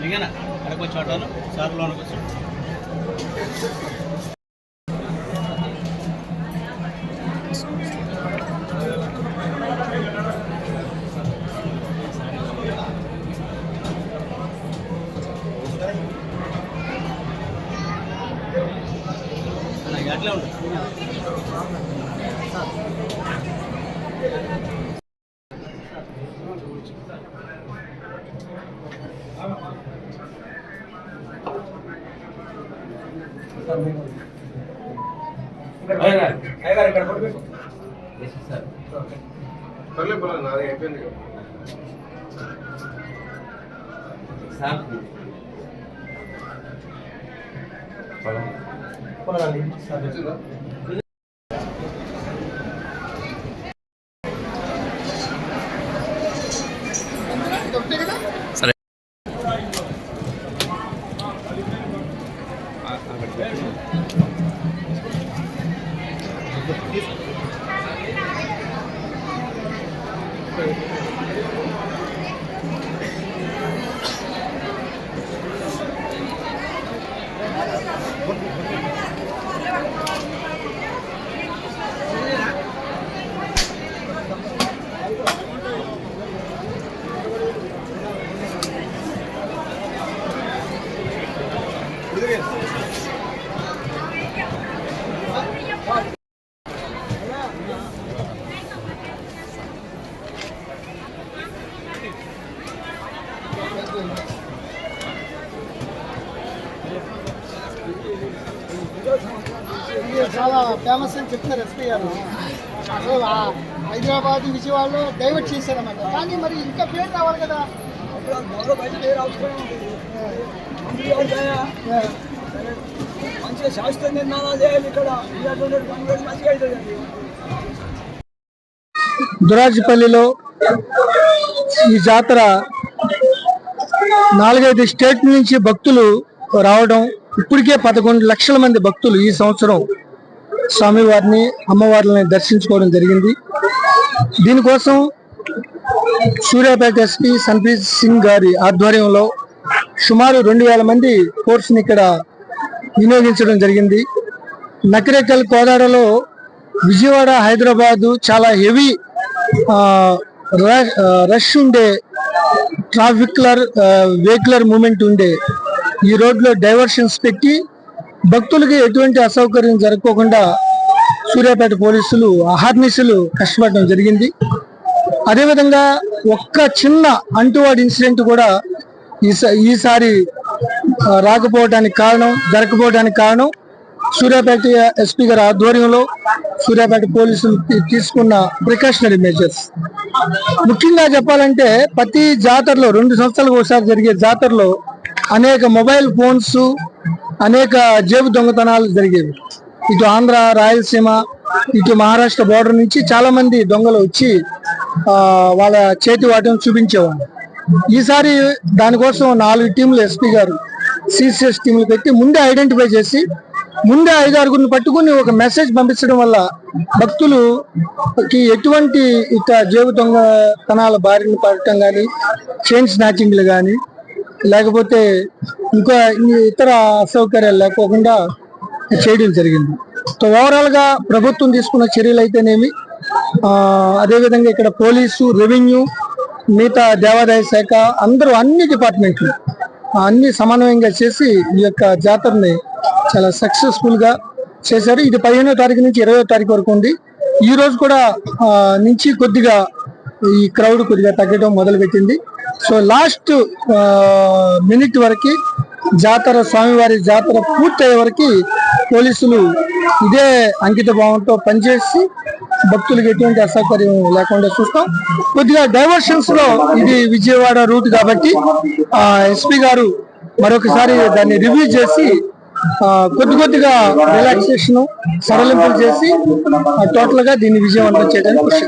దిగనా అక్కడికి వచ్చి ఆటోలు సార్ లోనికి వచ్చి పర్లేదు పర్లేదు నాది అయిపోయింది కదా. వచ్చిందా? ఇది చాలా ఫేమస్ అని చెప్తున్నారు ఎస్పీ గారు. అసలు హైదరాబాద్ విజయవాడలో డైవర్ట్ చేశారన్నమాట. కానీ మరి ఇంకా పేరు రావాలి కదా. మంచిగా శాస్త్ర నిర్మాణాలు చేయాలి ఇక్కడ మంచిగా అవుతుందండి ఈ జాతర నాలుగైదు స్టేట్ నుంచి భక్తులు రావడం ఇప్పటికే పదకొండు లక్షల మంది భక్తులు ఈ సంవత్సరం స్వామివారిని అమ్మవారిని దర్శించుకోవడం జరిగింది. దీనికోసం సూర్యాపేట ఎస్పీ సన్ప్రీత్ సింగ్ గారి ఆధ్వర్యంలో సుమారు రెండు వేల మంది ఫోర్స్ని ఇక్కడ వినియోగించడం జరిగింది. నకిరేకల్ కోదాడలో విజయవాడ హైదరాబాదు చాలా హెవీ రష్ ఉండే ట్రాఫిక్లర్ వెహికులర్ మూమెంట్ ఉండే ఈ రోడ్లో డైవర్షన్స్ పెట్టి భక్తులకి ఎటువంటి అసౌకర్యం జరగకుండా సూర్యాపేట పోలీసులు అహర్నిశలు కష్టపడడం జరిగింది. అదేవిధంగా ఒక్క చిన్న అంటువాడి ఇన్సిడెంట్ కూడా ఈసారి రాకపోవడానికి కారణం జరగకపోవడానికి కారణం సూర్యాపేట ఎస్పీ గారి ఆధ్వర్యంలో సూర్యాపేట పోలీసులు తీసుకున్న ప్రికాషనరీ మెజర్స్. ముఖ్యంగా చెప్పాలంటే ప్రతి జాతరలో రెండు సంవత్సరాలకు ఒకసారి జరిగే జాతరలో అనేక మొబైల్ ఫోన్స్ అనేక జేబు దొంగతనాలు జరిగేవి. ఇటు ఆంధ్ర రాయలసీమ ఇటు మహారాష్ట్ర బోర్డర్ నుంచి చాలా మంది దొంగలు వచ్చి వాళ్ళ చేతి వాటం చూపించేవాళ్ళు. ఈసారి దానికోసం నాలుగు టీంలు ఎస్పీ గారు సిసిఎస్ టీంలు పెట్టి ముందే ఐడెంటిఫై చేసి ముందే ఐదు ఆరుగురిని పట్టుకుని ఒక మెసేజ్ పంపించడం వల్ల భక్తులుకి ఎటువంటి ఇక జేబు దొంగతనాల బారిన పడటం కానీ చైన్ స్నాచింగ్లు కానీ లేకపోతే ఇంకా ఇతర అసౌకర్యాలు లేకోకుండా చేయడం జరిగింది. సో ఓవరాల్గా ప్రభుత్వం తీసుకున్న చర్యలు అయితేనేమి అదేవిధంగా ఇక్కడ పోలీసు రెవెన్యూ మిగతా దేవాదాయ శాఖ అందరూ అన్ని డిపార్ట్మెంట్లు అన్ని సమన్వయంగా చేసి ఈ యొక్క జాతరని చాలా సక్సెస్ఫుల్గా చేశారు. ఇది పదిహేనో తారీఖు నుంచి ఇరవై తారీఖు వరకు ఉంది. ఈ రోజు కూడా నుంచి కొద్దిగా ఈ క్రౌడ్ కొద్దిగా తగ్గడం మొదలుపెట్టింది. సో లాస్ట్ మినిట్ వరకు జాతర స్వామివారి జాతర పూర్తయ్యే వరకు పోలీసులు ఇదే అంకిత భావంతో పనిచేసి భక్తులకు ఎటువంటి అసౌకర్యం లేకుండా చూస్తాం. కొద్దిగా డైవర్షన్స్లో ఇది విజయవాడ రూట్ కాబట్టి ఎస్పీ గారు మరొకసారి దాన్ని రివ్యూ చేసి కొద్ది కొద్దిగా రిలాక్సేషన్ సడలింపులు చేసి టోటల్గా దీన్ని విజయవంతం చేయడానికి కృషి